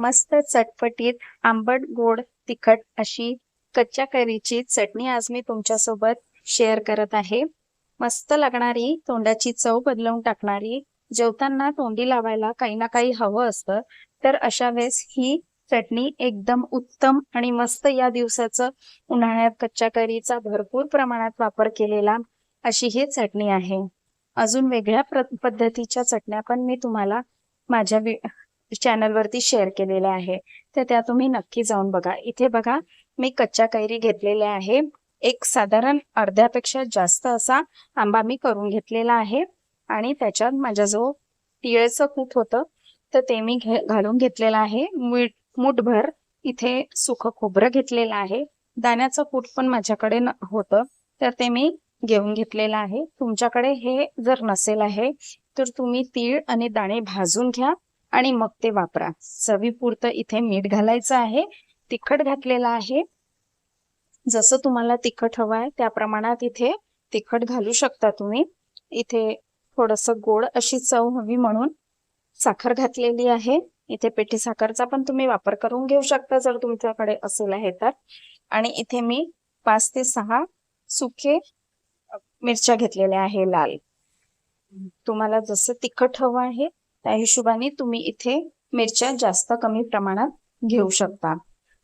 मस्त चटपटीत आंबट गोड तिखट अशी कच्च्या कैरीची चटणी आज मी तुमच्यासोबत शेअर करत आहे. मस्त लागणारी तोंडाची चव बदलवून टाकणारी जेवताना तोंडी लावायला काही ना काही हवं असतं. तर अशा वेळेस ही चटणी एकदम उत्तम आणि मस्त या दिवसाचं उन्हाळ्यात कच्च्या कैरीचा भरपूर प्रमाणात वापर केलेला अशी ही चटणी आहे. अजून वेगळ्या पद्धतीच्या चटण्या पण मी तुम्हाला माझ्या चॅनलवरती शेअर केलेल्या आहे. तर त्या तुम्ही नक्की जाऊन बघा. इथे बघा मी कच्च्या कैरी घेतलेल्या आहे. एक साधारण अर्ध्यापेक्षा जास्त असा आंबा मी करून घेतलेला आहे. आणि त्याच्यात माझ्या जो तिळचं कूट होतं. तर ते मी घे घालून घेतलेलं आहे. मीठ मुठभर इथे सुख खोबरं घेतलेलं आहे. दाण्याचं कूट पण माझ्याकडे होतं. तर ते मी घेऊन घेतलेलं आहे. तुमच्याकडे हे जर नसेल आहे तर तुम्ही तीळ आणि दाणे भाजून घ्या. आणि मग ते वापरा. चवीपुरतं इथे मीठ घालायचं आहे. तिखट घातलेलं आहे. जसं तुम्हाला तिखट हवं आहे त्या प्रमाणात इथे तिखट घालू शकता तुम्ही. इथे थोडस गोड अशी चव हवी म्हणून साखर घातलेली आहे. इथे पेठी साखरचा पण तुम्ही वापर करून घेऊ शकता जर तुमच्याकडे असेल आहे तर. आणि इथे मी पाच ते सहा सुखे मिरच्या घेतलेल्या आहे लाल. तुम्हाला जसं तिखट हवं आहे त्या हिशोबाने तुम्ही इथे मिरच्या जास्त कमी प्रमाणात घेऊ शकता.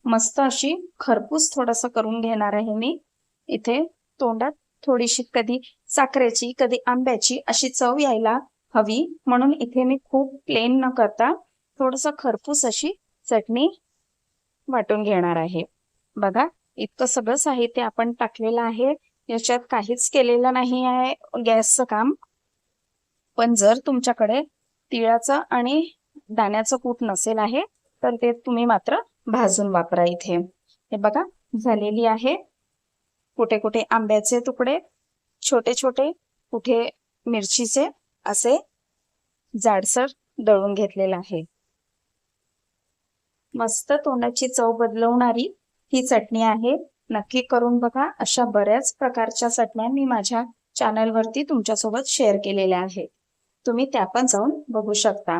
मस्त अशी खरपूस थोडासा करून घेणार आहे मी. इथे तोंडात थोडीशी कधी साखरेची कधी आंब्याची अशी चव यायला हवी. म्हणून इथे मी खूप प्लेन न करता थोडस खरपूस अशी चटणी वाटून घेणार आहे. बघा इतकं सगळं साहित्य आपण टाकलेलं आहे. याच्यात काहीच केलेलं नाही आहे गॅसचं काम. पण जर तुमच्याकडे तिळाचं आणि दाण्याचं कूट नसेल आहे तर ते तुम्ही मात्र भाजून वापरा इथे. हे बघा झालेली आहे. कुठे कुठे आंब्याचे तुकडे छोटे छोटे कुठे मिरचीचे असे जाडसर दळून घेतलेलं आहे. मस्त तोंडाची चव बदलवणारी ही चटणी आहे. नक्की करून बघा अशा बऱ्याच प्रकारच्या चटण्या मी माझ्या चॅनलवरती तुमच्यासोबत शेअर केलेल्या आहेत. तुम्ही त्या पण जाऊन बघू शकता.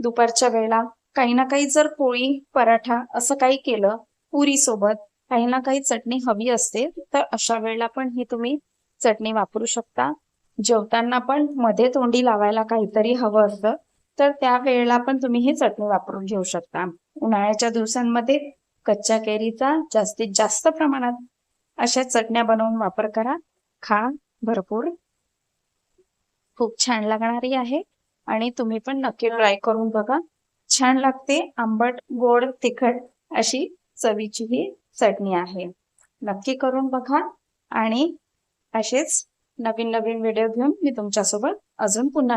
दुपारच्या वेळेला काही ना काही जर पोळी पराठा असं काही केलं पुरी सोबत काही ना काही चटणी हवी असते तर अशा वेळेला पण ही तुम्ही चटणी वापरू शकता. जेवताना पण मध्ये तोंडी लावायला काहीतरी हवं असतं तर त्या वेळेला पण तुम्ही ही चटणी वापरून घेऊ शकता. उन्हाळ्याच्या दिवसांमध्ये कच्च्या केरीचा जास्तीत जास्त प्रमाणात अशा चटण्या बनवून वापर करा. खा भरपूर खूप छान लागणारी आहे. आणि तुम्ही पण नक्की ट्राय करून बघा. छान लागते. आंबट गोड तिखट अशी चवीची ही चटणी आहे. नक्की करून बघा. आणि असेच नवीन नवीन व्हिडिओ घेऊन मी तुमच्यासोबत अजून पुन्हा